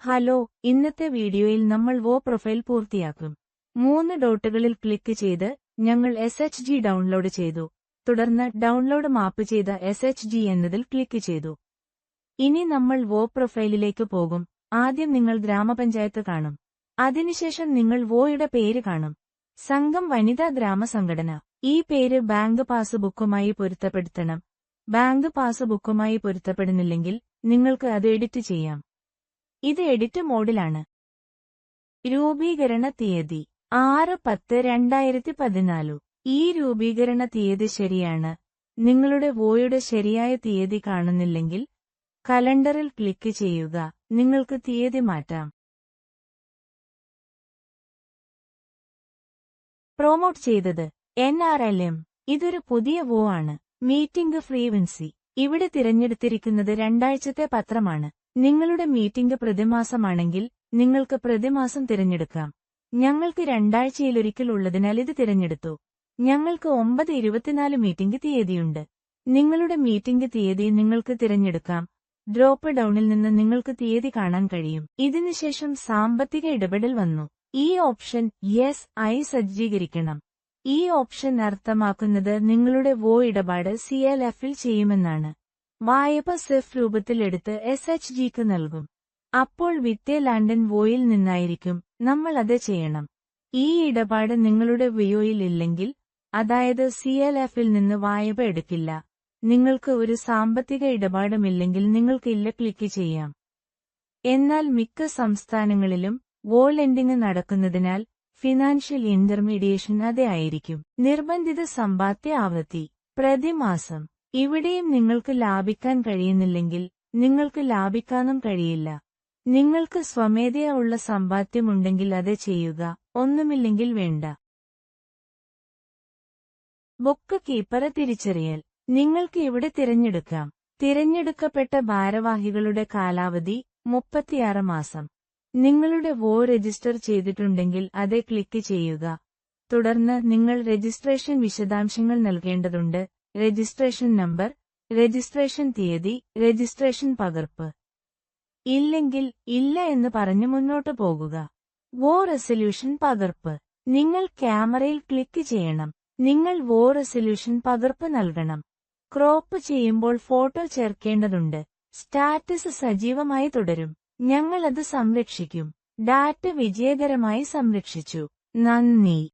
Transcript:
Hello ഇന്നത്തെ വീഡിയോയിൽ നമ്മൾ വോ പ്രൊഫൈൽ പൂർത്തിയാക്കും. മൂന്ന് ഡോട്ടുകളിൽ ക്ലിക്ക് ചെയ്ത് ഞങ്ങൾ എസ് എച്ച് ജി ഡൗൺലോഡ് ചെയ്തു. തുടർന്ന് ഡൗൺലോഡ് മാപ്പ് ചെയ്ത എസ് എച്ച് ജി എന്നതിൽ ക്ലിക്ക് ചെയ്തു. ഇനി നമ്മൾ വോ പ്രൊഫൈലിലേക്ക് പോകും. ആദ്യം നിങ്ങൾ ഗ്രാമപഞ്ചായത്ത് കാണും. അതിനുശേഷം നിങ്ങൾ വോയുടെ പേര് കാണും. സംഘം വനിതാ ഗ്രാമസംഘടന ഈ പേര് ബാങ്ക് പാസ്ബുക്കുമായി പൊരുത്തപ്പെടുത്തണം. ബാങ്ക് പാസ്ബുക്കുമായി പൊരുത്തപ്പെടുന്നില്ലെങ്കിൽ നിങ്ങൾക്ക് അത് എഡിറ്റ് ചെയ്യാം. ഇത് എഡിറ്റ് മോഡിലാണ്. രൂപീകരണ തീയതി ആറ് പത്ത് രണ്ടായിരത്തി പതിനാലു ഈ രൂപീകരണ തീയതി ശരിയാണ്. നിങ്ങളുടെ വോയുടെ ശരിയായ തീയതി കാണുന്നില്ലെങ്കിൽ കലണ്ടറിൽ ക്ലിക്ക് ചെയ്യുക. നിങ്ങൾക്ക് തീയതി മാറ്റാം. പ്രൊമോട്ട് ചെയ്തത് എൻ ആർ എൽ എം. ഇതൊരു പുതിയ വോ ആണ്. Meeting frequency. ഇവിടെ തിരഞ്ഞെടുത്തിരിക്കുന്നത് രണ്ടാഴ്ചത്തെ പത്രമാണ്. നിങ്ങളുടെ മീറ്റിംഗ് പ്രതിമാസമാണെങ്കിൽ നിങ്ങൾക്ക് പ്രതിമാസം തിരഞ്ഞെടുക്കാം. ഞങ്ങൾക്ക് രണ്ടാഴ്ചയിലൊരിക്കൽ ഉള്ളതിനാൽ ഇത് തിരഞ്ഞെടുത്തു. ഞങ്ങൾക്ക് ഒമ്പത് ഇരുപത്തിനാല് മീറ്റിംഗ് തീയതിയുണ്ട്. നിങ്ങളുടെ മീറ്റിംഗ് തീയതി നിങ്ങൾക്ക് തിരഞ്ഞെടുക്കാം. ഡ്രോപ്പ് ഡൌണിൽ നിന്ന് നിങ്ങൾക്ക് തീയതി കാണാൻ കഴിയും. ഇതിനുശേഷം സാമ്പത്തിക ഇടപെടൽ വന്നു. ഈ ഓപ്ഷൻ യെസ് ആയി സജ്ജീകരിക്കണം. ഈ ഓപ്ഷൻ അർത്ഥമാക്കുന്നത് നിങ്ങളുടെ വോ ഇടപാട് സി എൽ എഫിൽ ചെയ്യുമെന്നാണ്. വായ്പ സെഫ് രൂപത്തിലെടുത്ത് എസ് എച്ച് ജിക്ക് നൽകും. അപ്പോൾ വിത്തെ ലാൻഡൻ വോയിൽ നിന്നായിരിക്കും നമ്മൾ അത് ചെയ്യണം. ഈ ഇടപാട് നിങ്ങളുടെ വിയോയിൽ ഇല്ലെങ്കിൽ അതായത് സി എൽ എഫിൽ നിന്ന് വായ്പ എടുക്കില്ല. നിങ്ങൾക്ക് ഒരു സാമ്പത്തിക ഇടപാടുമില്ലെങ്കിൽ നിങ്ങൾക്ക് ഇല്ല ക്ലിക്ക് ചെയ്യാം. എന്നാൽ മിക്ക സംസ്ഥാനങ്ങളിലും വോൾ എൻഡിംഗ് നടക്കുന്നതിനാൽ ഫിനാൻഷ്യൽ ഇന്റർമീഡിയേഷൻ അതേ ആയിരിക്കും. നിർബന്ധിത സമ്പാദ്യ ആവൃത്തി. പ്രതിമാസം. ഇവിടെയും നിങ്ങൾക്ക് ലാഭിക്കാൻ കഴിയുന്നില്ലെങ്കിൽ നിങ്ങൾക്ക് ലാഭിക്കാനും കഴിയില്ല. നിങ്ങൾക്ക് സ്വമേധയാ ഉള്ള സമ്പാദ്യമുണ്ടെങ്കിൽ അത് ചെയ്യുക ഒന്നുമില്ലെങ്കിൽ വേണ്ട. ബുക്ക് കീപ്പറെ തിരിച്ചറിയൽ. നിങ്ങൾക്ക് ഇവിടെ തിരഞ്ഞെടുക്കാം. തിരഞ്ഞെടുക്കപ്പെട്ട ഭാരവാഹികളുടെ കാലാവധി മുപ്പത്തിയാറ് മാസം. നിങ്ങളുടെ വോ രജിസ്റ്റർ ചെയ്തിട്ടുണ്ടെങ്കിൽ അത് ക്ലിക്ക് ചെയ്യുക. തുടർന്ന് നിങ്ങൾ രജിസ്ട്രേഷൻ വിശദാംശങ്ങൾ നൽകേണ്ടതുണ്ട്. രജിസ്ട്രേഷൻ നമ്പർ രജിസ്ട്രേഷൻ തീയതി രജിസ്ട്രേഷൻ പകർപ്പ്. ഇല്ലെങ്കിൽ ഇല്ല എന്ന് പറഞ്ഞു മുന്നോട്ട് പോകുക. വോ റെസൊല്യൂഷൻ പകർപ്പ്. നിങ്ങൾ ക്യാമറയിൽ ക്ലിക്ക് ചെയ്യണം. നിങ്ങൾ വോ റെസൊല്യൂഷൻ പകർപ്പ് നൽകണം. ക്രോപ്പ് ചെയ്യുമ്പോൾ ഫോട്ടോ ചേർക്കേണ്ടതുണ്ട്. സ്റ്റാറ്റസ് സജീവമായി തുടരും. ഞങ്ങൾ അത് സംരക്ഷിക്കും. ഡാറ്റ വിജയകരമായി സംരക്ഷിച്ചു. നന്ദി.